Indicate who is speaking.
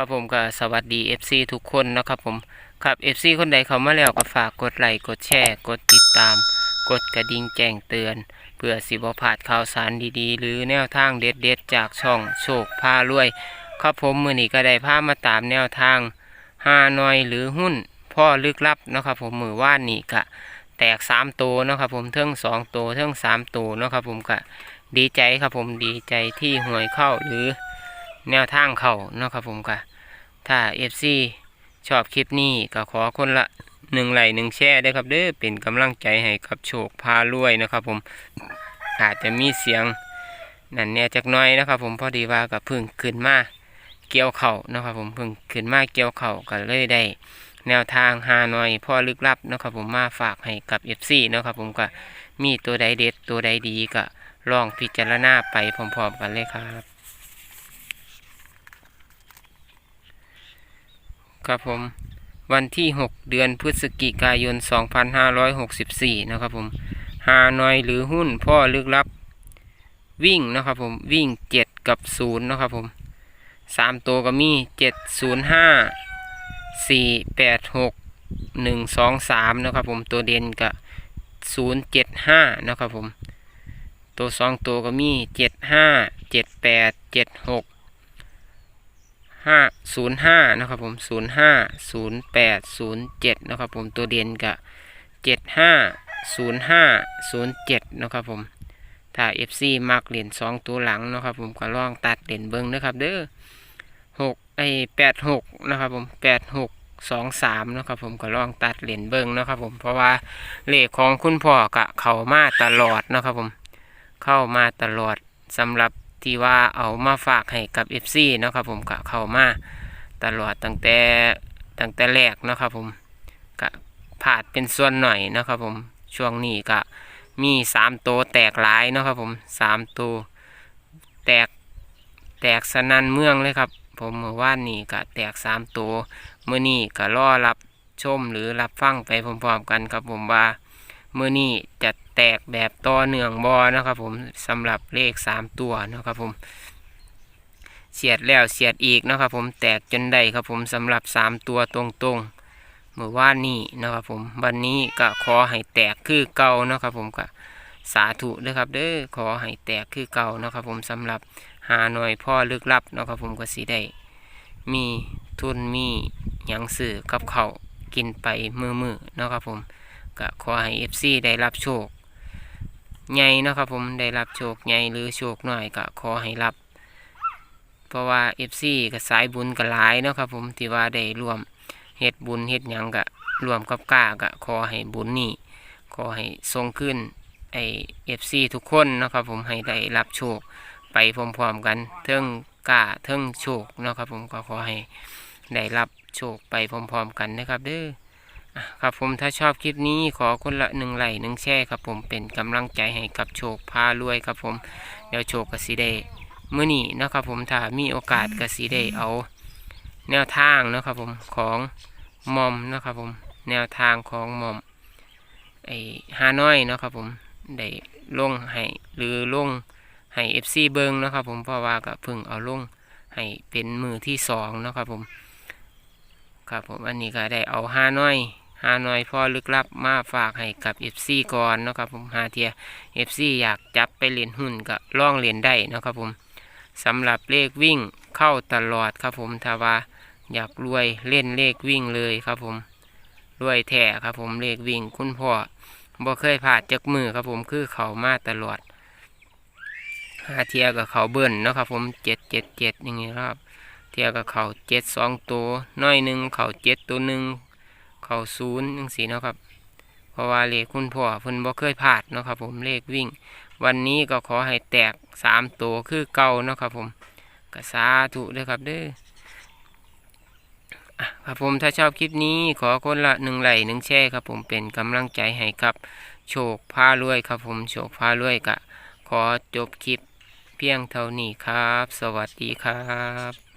Speaker 1: ครับผมก็สวัสดี FC ทุกคนนะครับผมครับ FC คนใดเข้ามาแล้วก็ฝากกดไลค์กดแชร์ กดติดตาม กดกระดิ่งแจ้งเตือน เพื่อสิบพลาดข่าวสารดีๆ หรือแนวทางเด็ดๆ จากช่องโชคพารวย ครับผมมือนี้ก็ได้พามาตามแนวทางฮานอยหรือหุ้น พ่อลึกลับนะครับผมมือว่านนี่กะแตกสามตัวนะครับผมเทิงสองตัวเทิงสามตัวนะครับผมกะดีใจครับผมดีใจที่หวยเข้าหรือแนวทางเข้านะครับผมกะ ถ้า FC ชอบคลิปนี้ก็ขอคนละหนึ่งไหลค์หนึ่งแชร์ได้วยครับเด้อเป็นกำลังใจให้กับโชคพารวยนะครับ ผมอาจจะมีเสียงนั่นเนี่ยจักน้อยนะครับ ผมพอดีว่ากับพึ่งขึ้นมาเกี่ยวเข่านะครับ ผมพิ่งขึ้นมาเกี่ยวเข่ากันเลยได้ แนวทางฮาหน่อยพ่อลึกลับนะครับ ผมมาฝากให้กับ FC นะครับ ผมก็มีตัวใดเด็ดตัวใดดีก็ลองพิจารณาไปพร้อมๆกันเลยครับ ครับผม วันที่ 6 เดือนพฤศจิกายน 2564 นะครับผมฮานอยหรือหุ้นพ่อลึกลับ วิ่งนะครับผมวิ่ง 7 กับ 0 นะครับผมสามตัวก็มีเจ็ดศูนย์ห้าสี่แปดหกหนึ่งสองสามนะครับผมตัวเด่นก็ศูนย์เจ็ดห้านะครับผม ตัวสองตัวก็มีเจ็ด ห้าศูนย์ห้านะครับผมศูนย์ห้าศูนย์แปดศูนย์เจ็ดนะครับผมตัวเด่นก็เจ็ดห้าศูนย์ห้าศูนย์เจ็ดนะครับผมถ้า FC มักเหรียญสองตัวหลังนะครับผมก็ลองตัดเหรียญเบิ้งนะครับเด้อหกไอแปดหกนะครับผมแปดหกสองสามนะครับผมก็ลองตัดเหรียญเบิ้งนะครับผมเพราะว่าเลขของคุณพ่อกะเข้ามาตลอดนะครับผมเข้ามาตลอดสำหรับ ที่ว่าเอามาฝากให้กับ FC นะครับผมกะเข้ามาตลอดตั้งแต่ตั้งแต่แรกนะครับผมกะผาดเป็นส่วนหน่อยนะครับผมช่วงนี้กะมีสามตัวแตกหลายเนาะครับผมสามตัวแตกแตกสนันเมืองเลยครับ ผมเมื่อวานนี้ก็แตกสามตัวเมื่อนี้ก็รอรับชมหรือรับฟังไปพร้อมๆกันครับผมว่าเมื่อนี้จะ แตกแบบต่อเนื่องบอนะครับผมสำหรับเลขสามตัวนะครับผมเสียดแล้วเสียดอีกนะครับผมแตกจนได้ครับผมสำหรับสามตัวตรงๆเมื่อว่านี้นะครับผมวันนี้ก็ขอให้แตกคือเก่านะครับผมก็สาธุเด้อครับเด้อขอให้แตกคือเก่านะครับผมสำหรับหาหน่วยพ่อลึกลับนะครับผมก็สิได้มีทุนมีหยังสื่อกับเขากินไปมือมือนะครับผมก็ขอให้ FC ได้รับโชค ใหญ่นะครับผมได้รับโชคใหญ่หรือโชคน้อยก็ขอให้รับ เพราะว่า FC ก็สายบุญก็หลายเนาะครับผมที่ว่าได้ร่วมเฮ็ดบุญเฮ็ดหยังกะรวมกับก้ากะขอให้บุญนี่ขอให้ทรงขึ้นไอเอฟซีทุกคนนะครับผมให้ได้รับโชคไปพร้อมๆกันเทิงก้าเทิงโชคนะครับผมก็ขอให้ได้รับโชคไปพร้อมๆกันนะครับเด้อ ครับผมถ้าชอบคลิปนี้ขอคนละหนึ่งไลค์หนึ่งแชร์ครับผมเป็นกำลังใจให้กับโชคพารวยครับผมเดี๋ยวโชคกสิได้เมื่อนี้นะครับผมถ้ามีโอกาสกสิได้เอา แนวทางนะครับผมของมอมนะครับผมแนวทางของมอมไอฮาน้อยนะครับผมได้ลงให้หรือลงให้เอฟซีเบิงนะครับผมเพราะว่าก็เพิ่งเอาลงให้เป็นมือที่สองนะครับผมครับผมอันนี้ก็ได้เอาฮาน้อย ฮาหน่อยพ่อลึกลับมาฝากให้กับเอฟซีก่อนนะครับผมฮาเทียเอฟซีอยากจับไปเล่นหุ้นก็ล่องเล่นได้นะครับผมสำหรับเลขวิ่งเข้าตลอดครับผมถ้าว่าอยากรวยเล่นเลขวิ่งเลยครับผมรวยแท้ครับผมเลขวิ่งคุณพ่อบ่เคยผ่าดจากมือครับผมคือเขามาตลอดหาเทียกับเขาเบิ้ลนะครับผมเจ็ดเจ็ดเจ็ดอย่างนี้ครับ เทียกับเขาเจ็ดสองตัวน้อยหนึ่งเขาเจ็ดตัวหนึ่ง เขาศูนย์ยังสีเนาะครับ เพราะว่าเลขคุณพ่อเพิ่นบ่เคยผ่าดเนาะครับผมเลขวิ่ง วันนี้ก็ขอให้แตกสามตัวคือเก่าเนาะครับผมก็สาธุเด้อครับเด้อครับผมถ้าชอบคลิปนี้ขอคนละหนึ่งไหลหนึ่งแชร์ครับผมเป็นกำลังใจให้ครับ โชคพารวยครับผมโชคพารวยกะ ขอจบคลิปเพียงเท่านี้ครับ สวัสดีครับ